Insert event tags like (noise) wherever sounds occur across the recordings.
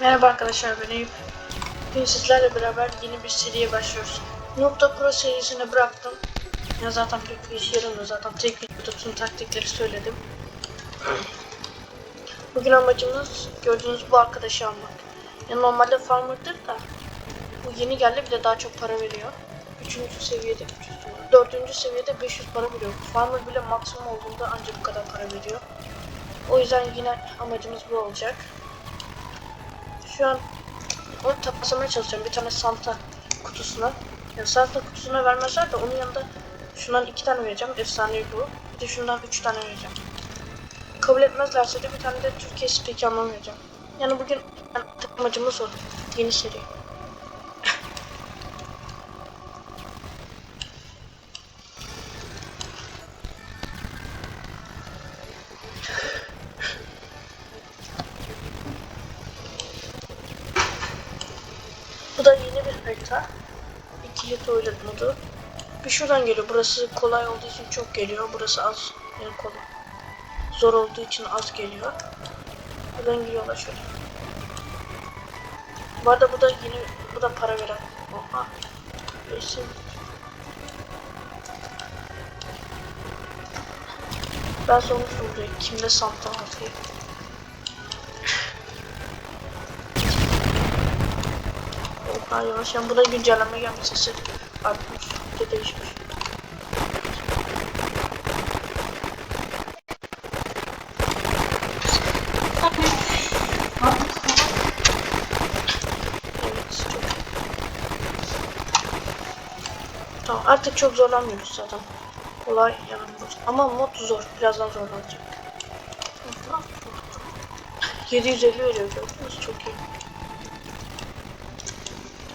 Merhaba arkadaşlar ben Eyüp. Bugün sizlerle beraber yeni bir seriye başlıyoruz. Nokta Pro serisini bıraktım. Ya zaten bir iş yarımda zaten tek videoda tüm taktikleri söyledim. Bugün amacımız gördüğünüz bu arkadaşı almak. Ya normalde farmer'dır da bu yeni geldi bir de daha çok para veriyor. Üçüncü seviyede 300 dolar. Dördüncü seviyede 500 para veriyor. Farmer bile maksimum olduğunda ancak bu kadar para veriyor. O yüzden yine amacımız bu olacak. Şu an onu tapaslamaya çalışacağım bir tane Santa kutusuna. Yani Santa kutusuna vermezler de onun yanında şundan iki tane vereceğim. Efsanevi bu. Bir de şundan üç tane vereceğim. Kabul etmezlerse de bir tane de Türkiye Speak vereceğim. Yani bugün yani, amacımız o. Yeni seri. Şuradan geliyor. Burası kolay olduğu için çok geliyor. Burası az. Yani kolay. Zor olduğu için az geliyor. Buradan giriyorlar şöyle. Bu arada bu da yeni, bu da para veren. Oha. Resim. Ben sormuştum buraya. Kimde Santa var diye. Oha yavaş yani buna güncelleme gelmiş sesi artmış. Evet, çok. Tamam artık çok zorlanmıyoruz zaten. Kolay yani. Ama mod zor. Birazdan zorlanacak. 750 veriyor çok iyi.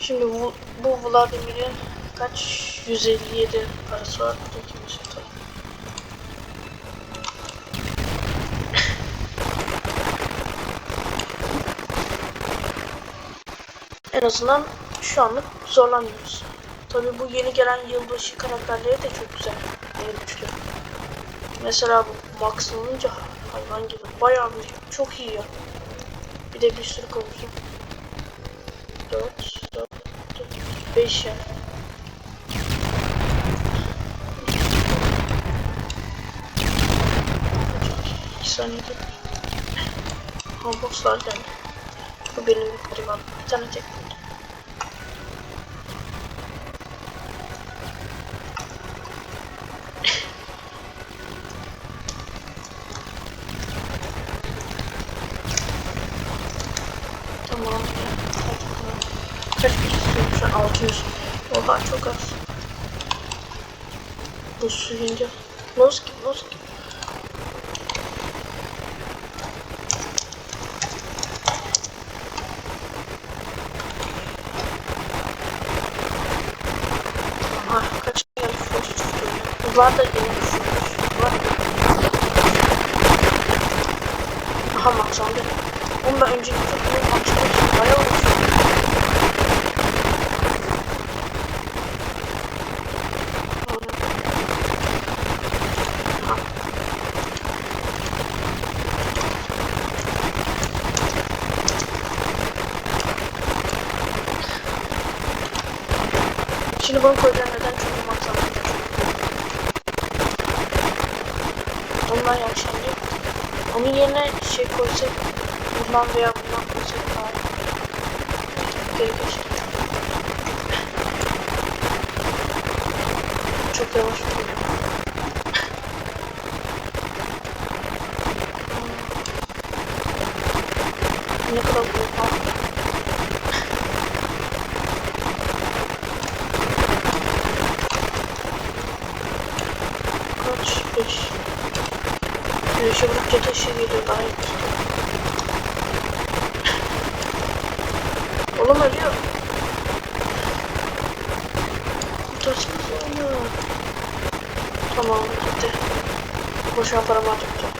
Şimdi bu, bu Vladimir'in kaç 157 parası var. Buradaki bir şey tabii. En azından şu anlık zorlanmıyoruz. Tabi bu yeni gelen yılbaşı karakterleri de çok güzel. Yani güçlü. Mesela bu Max olunca hayvan gibi. Bayağı bir çok iyi ya. Bir de bir sürü konuşayım. 4, 4, 4, 5 yani. Saniyede. Ha bosslar geldi. Bu benim gariban. Bir tane tek. Tamam. Kaç bir istiyorum şu an 600. Oha çok az. Bu suyunca. Noz gibi noz gibi. Aha kaç geldi Frost Bunlar da. Bunlar Aha max aldı. Onu ben önceki turda maxlamıştım. Bayağı olmuş. Şimdi bunu koyacağım neden çünkü max aldım. Ondan yaşandı. Onun yerine şey koysak bundan veya bundan koysak daha gerekir. Çok yavaş oluyor. Ne kadar oha. Kaç? Beş. Güneşe vurunca taşı geliyor daha Oğlum ölüyor. Taşımız oynuyor. Tamam gitti. Boşuna paramı harcamayacağım.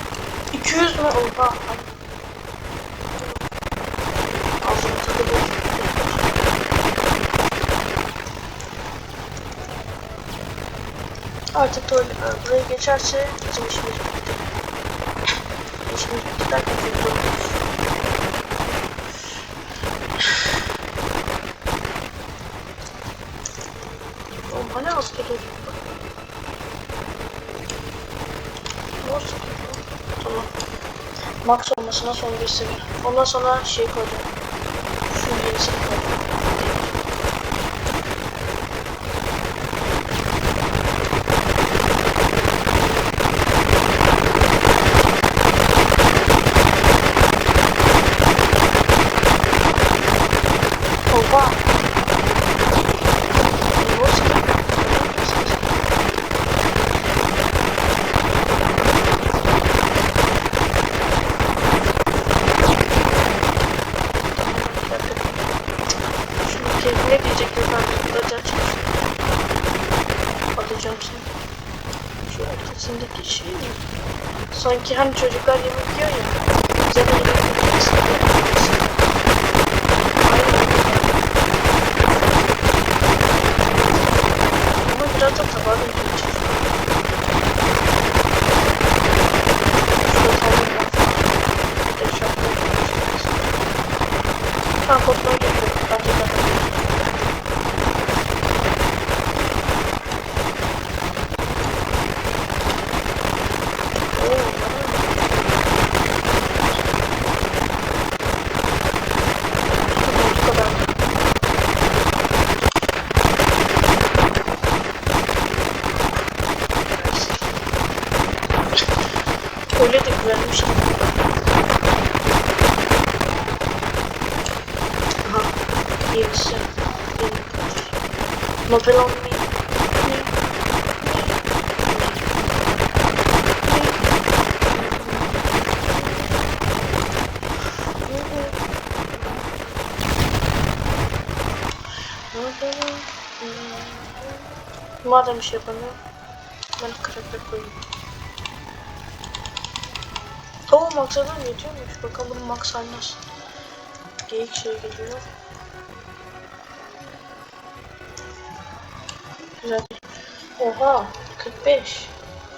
200 mü? Oha. Ay. Ağzına takılıyor. Artık tuvalet buraya geçerse bizim işimiz bitti. İşimiz bitti derken çok zor olur. dur. Olsun. Tamam. Max olmasına son bir seviye. Ondan sonra şey koyacağım. Şu yenisini koyacağım. Oha. Olsun. Şimdi kendine diyecekler ben tutacağım. Alacağım seni. Şu ortasındaki şey mi? Sanki hani çocuklar yemek yiyor ya. Bize de yemek yiyeceksin. Ama biraz da tabağa dökeceğiz. Şurada tane var. Bir de şapka yapacağız. Tamam kopmayı getiriyorum. Bence de. Oo, tamam. Bu kadar. Öyle de güzelmiş. Aha, yenisi. Yeni. Nopelon mi? Ne? Madem bir şey maksadan yetiyormuş. Bakalım max nasıl. Geyik şey geliyor. Güzel. Oha 45.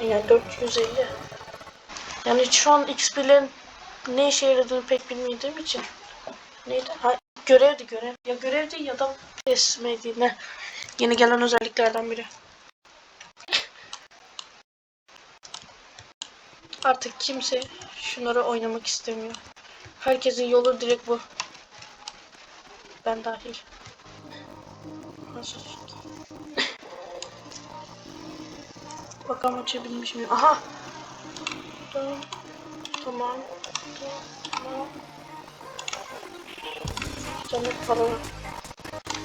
Yani 450. Yani şu an XP'lerin ne işe yaradığını pek bilmediğim için. Neydi? Ha, görevdi görev. Ya görevdi ya da teslimeydi ne. Yeni gelen özelliklerden biri. Artık kimse şunları oynamak istemiyor. Herkesin yolu direkt bu. Ben dahil. Nasıl? (coughs) Bakalım açabilmiş miyim? Aha! Tamam. Tamam. Tamam. Var.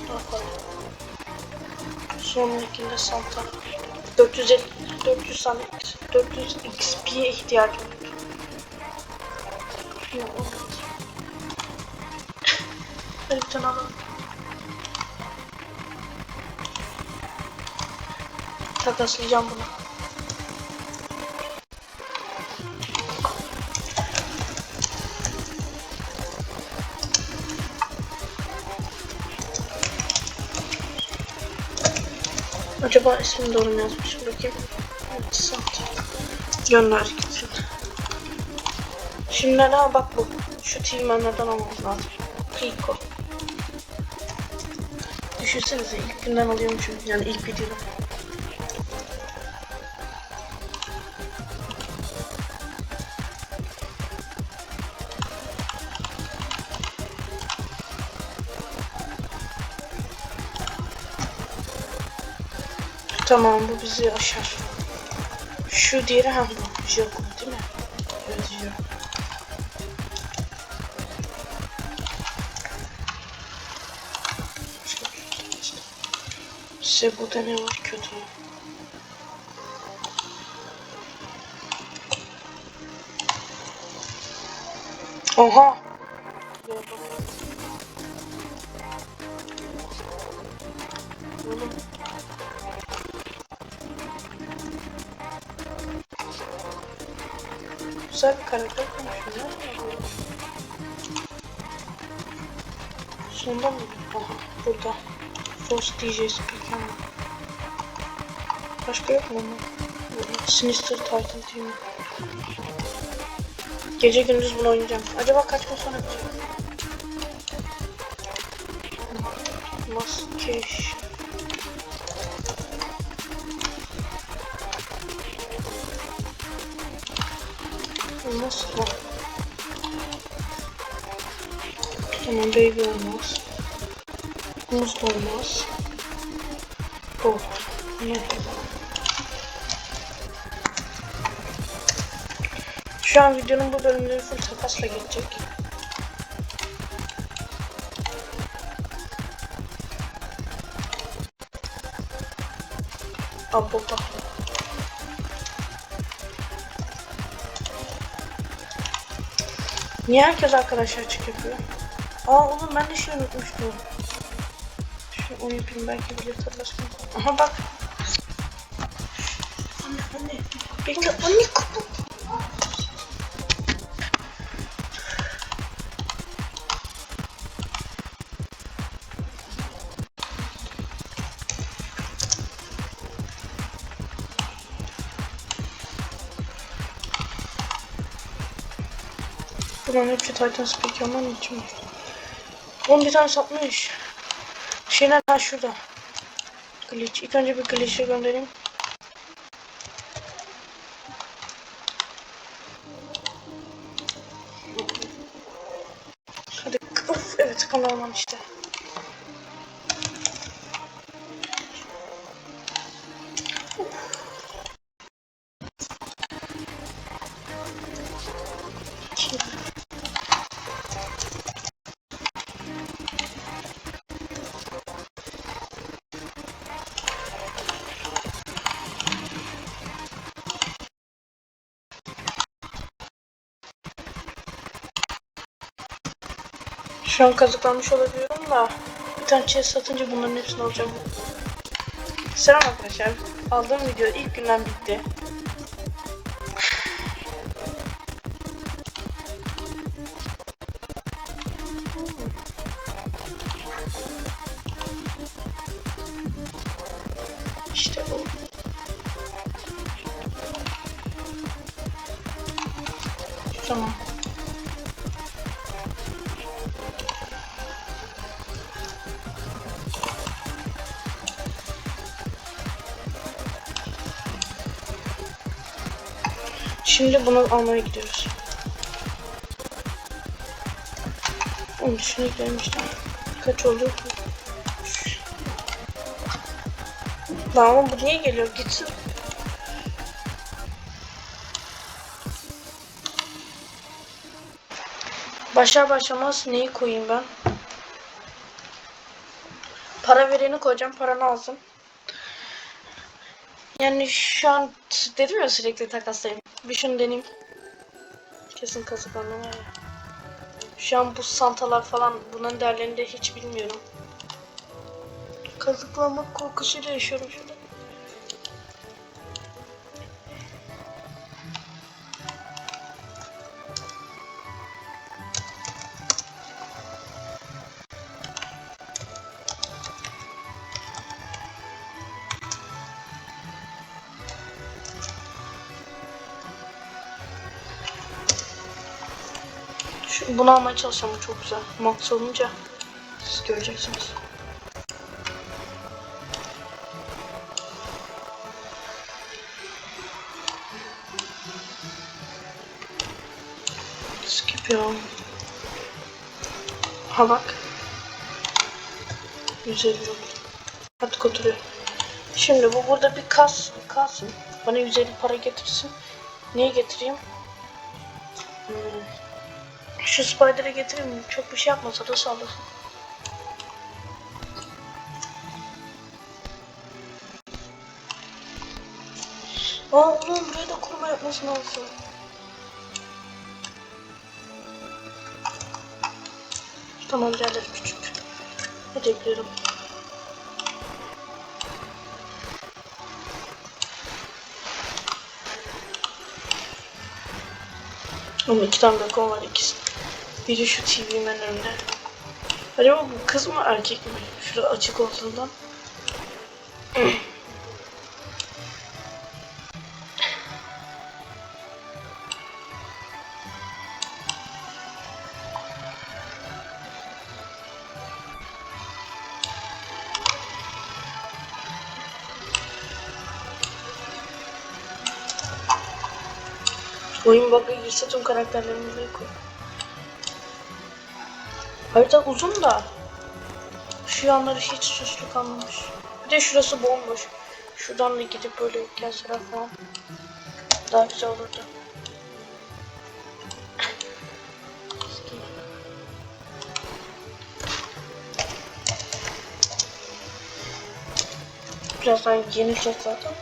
Daha para. Sonrakinde Santa. 450 400 tane 400 XP'ye ihtiyacım var. Bir tane alalım. Takaslayacağım bunu. Acaba ismini doğru mu yazmışım bakayım. Evet. Gönder Şimdi ne bak bu. Şu tilmenlerden almamız lazım. Pico. Düşünsenize ilk günden alıyormuşum. Yani ilk videoda. Tamam bu bizi aşar. Şu diğeri ha bu. Joko Size burada ne var kötü? Oha! Oğlum. Güzel bir karakter konuşuyor. Sonda mı? Aha burada. Force DJ Speaker. Başka yok mu bunun? Sinister Titan Team. Gece gündüz bunu oynayacağım. Acaba kaç gün sonra bitecek? Maskeş. Moskova. Tamam baby olmaz. Muz olmaz. Bu. Ne kadar? Şu an videonun bu bölümleri full takasla geçecek. Abba. Niye herkes arkadaşlar açık yapıyor? Aa oğlum ben de şey unutmuştum. Şu onu yapayım belki bilir hatırlarsın. Aha bak. Anne anne. Bekle anne kapı. Bunların hepsi Titan Speak ama niçin var? Oğlum bir tane satmış. Şeyler ha şurada. Glitch. İlk önce bir glitch'e göndereyim. Hadi. Of evet kameraman işte. Şu an kazıklanmış olabiliyorum da bir tane chest satınca bunların hepsini alacağım. Selam arkadaşlar. Aldığım video ilk günden bitti. Şimdi bunu almaya gidiyoruz. Onun dışına gidelim işte. Kaç oldu? Lan bu niye geliyor? Gitsin. Başlar başlamaz neyi koyayım ben? Para vereni koyacağım. Paranı alsın. Yani şu an dedim ya sürekli takaslayayım. Bir şunu deneyeyim. Kesin kazıklanma var ya. Şu an bu santalar falan bunların değerlerini de hiç bilmiyorum. Kazıklanmak korkusuyla yaşıyorum şurada. Bunu almaya çalışacağım bu çok güzel. Max olunca siz göreceksiniz. Skip ya. Ha bak. 150 oldu. Hadi götürüyor. Şimdi bu burada bir kas kalsın. Bana 150 para getirsin. Niye getireyim? Hmm. Şu spider'ı getireyim. Çok bir şey yapmasa da sallasın. Aa oğlum buraya da kurma yapması lazım. Tamam geldi küçük. Hadi ekliyorum. Ama iki tane balkon var ikisi. Biri şu TV'nin önünde. Acaba bu kız mı erkek mi? Şurada açık olduğundan. Oyun bug'a girse tüm karakterlerimi buraya koy. Harita uzun da şu yanları hiç süslü kalmamış. Bir de şurası bomboş. Şuradan da gidip böyle gelseler falan daha güzel olurdu. Birazdan yenileceğiz zaten.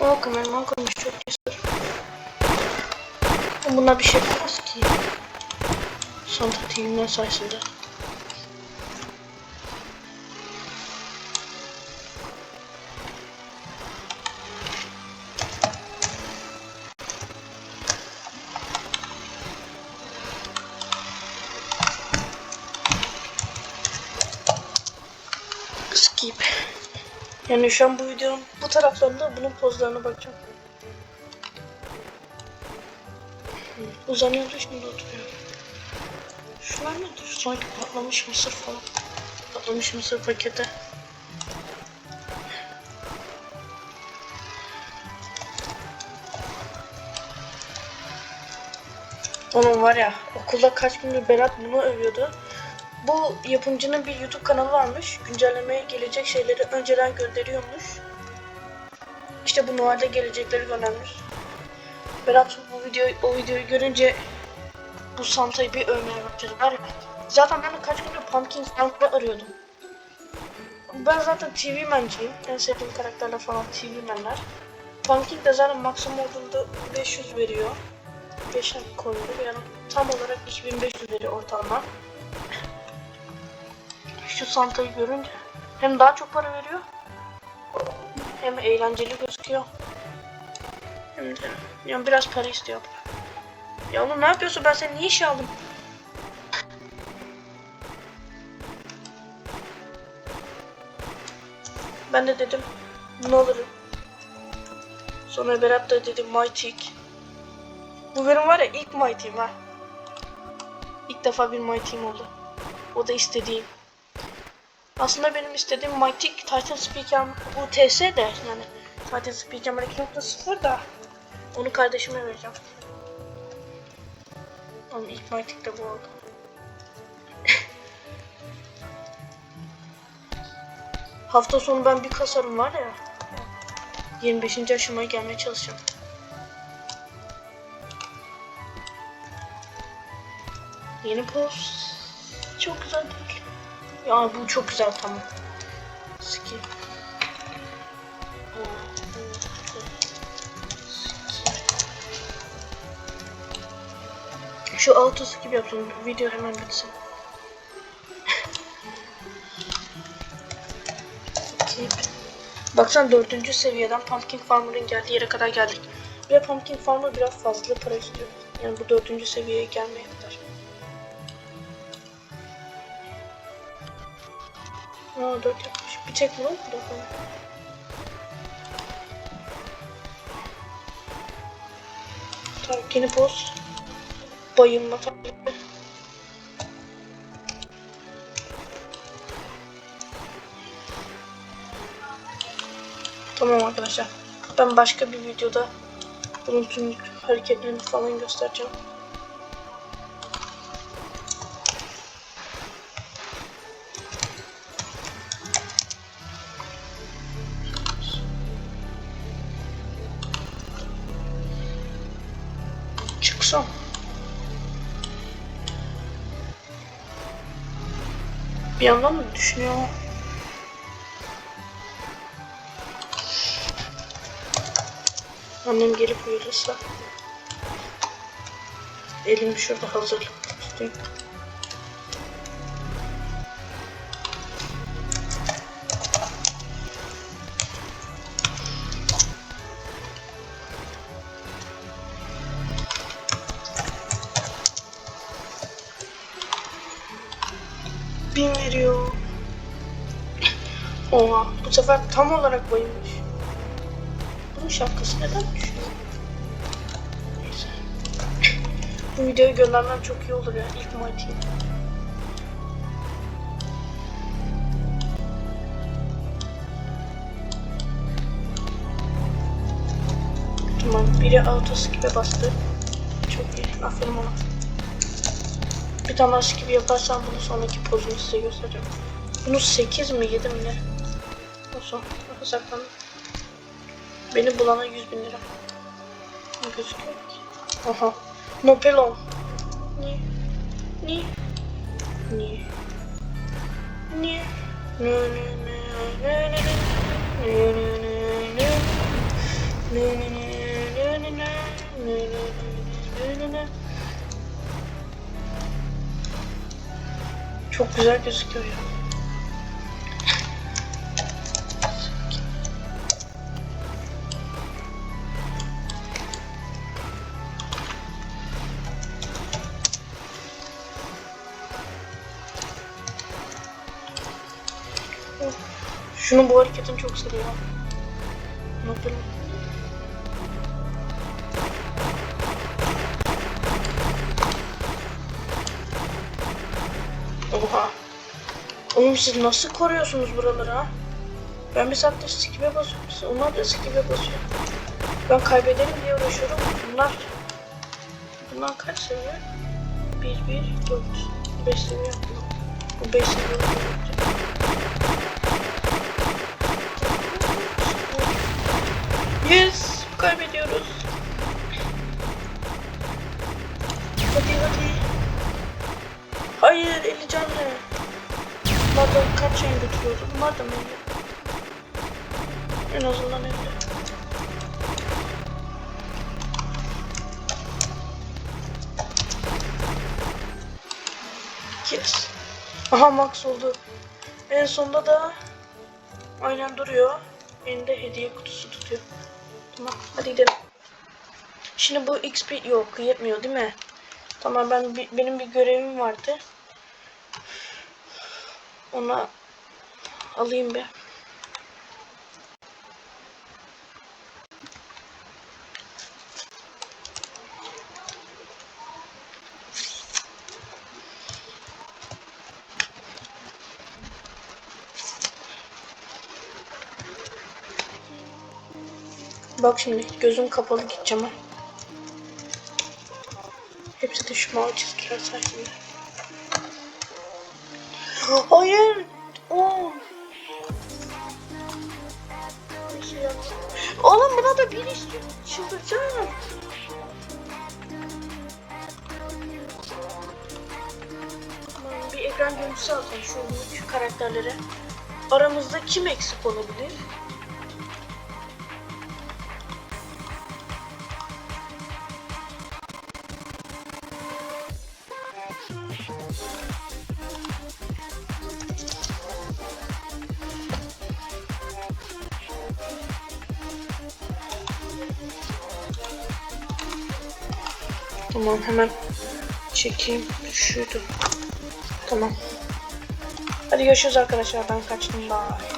O kameraman koymuş çok cesur. Buna bir şey yapamaz ki. Santa TV'nin sayesinde. Skip. Yani şu an bu videonun bu taraflarında bunun pozlarına bakacağım. Uzanıyordu şimdi oturuyor. Şunlar nedir? Sanki patlamış mısır falan. Patlamış mısır paketi. Onun var ya okulda kaç gündür Berat bunu övüyordu. Bu yapımcının bir YouTube kanalı varmış. Güncellemeye gelecek şeyleri önceden gönderiyormuş. İşte bu Noel'de gelecekleri göndermiş. Berat bu videoyu, o videoyu görünce bu Santa'yı bir övmeye başladı. Ya, zaten ben de kaç gündür Pumpkin Santa arıyordum. Ben zaten TV Man'ciyim. En sevdiğim karakterler falan TV Man'ler. Pumpkin de zaten maksimum olduğunda 500 veriyor. 5 koyuyor yani tam olarak 2500 veriyor ortalama. Şu Santa'yı görünce hem daha çok para veriyor hem eğlenceli gözüküyor. Hem de yani biraz para istiyor. Ya oğlum ne yapıyorsun ben seni niye işe aldım? Ben de dedim bunu alırım. Sonra Berat da dedi Mytik. Bu benim var ya ilk Mighty'm ha. İlk defa bir Mighty'm oldu. O da istediğim. Aslında benim istediğim Mytic Titan Speaker UTS de yani Titan Speaker 2.0 da onu kardeşime vereceğim. Oğlum ilk de bu oldu. (laughs) Hafta sonu ben bir kasarım var ya. 25. aşamaya gelmeye çalışacağım. Yeni post. Çok güzel değil. Ya bu çok güzel tamam. Şu auto skip yapsın. Video hemen bitsin. Skip. (laughs) Baksana dördüncü seviyeden Pumpkin Farmer'ın geldiği yere kadar geldik. Ve Pumpkin Farmer biraz fazla para istiyor. Yani bu dördüncü seviyeye gelmeye kadar. Aa dört yapmış. Bir tek bu. Dört tane. Tamam yeni boss. Bayılma tabii. Tamam arkadaşlar. Ben başka bir videoda bunun tüm hareketlerini falan göstereceğim. Çıksam. Bir yandan da düşünüyor. Annem gelip uyursa. Elim şurada hazır. tutayım. Sefer tam olarak bayılmış. Bunun şapkası neden düştü? Neyse. bu videoyu göndermem çok iyi olur ya. İlk Mighty. Tamam biri auto skip'e bastı. Çok iyi. Aferin ona. Bir tane skip yaparsam bunu sonraki pozunu size göstereceğim. Bunu 8 mi 7 mi ne? olsun. Nasıl? Beni bulana 100 bin lira. Gözüküyor. Aha. Mopelon. Niye? Niye? Niye? Niye? Çok güzel gözüküyor ya. Şunun bu hareketini çok seviyorum. Yapayım? Oha. Oğlum siz nasıl koruyorsunuz buraları ha? Ben bir saattir skip'e basıyorum. Siz- Onlar da skip'e basıyor. Ben kaybedelim diye uğraşıyorum. Bunlar... Bunlar kaç seviye? 1, 1, 4, 5 seviye. Bu 5 seviye olacak. Yes, kaybediyoruz. Hadi hadi. Hayır, eli canlı. Madem kaç yan götürüyordu? Madem eli. En azından eli. Yes. Aha max oldu. En sonunda da aynen duruyor. Elinde hediye kutusu tutuyor. Tamam hadi gidelim. Şimdi bu XP yok yetmiyor değil mi? Tamam ben benim bir görevim vardı. Ona alayım bir. Bak şimdi gözüm kapalı gideceğim. Hepsi mavi çizgiler sayesinde. Hayır. Yaptım. Oğlum buna da bir istiyor. Çıldıracağım. Bir ekran görüntüsü alsam şu, şu karakterlere. Aramızda kim eksik olabilir? Tamam hemen çekeyim. Şuydu. Tamam. Hadi görüşürüz arkadaşlar. Ben kaçtım. Bye.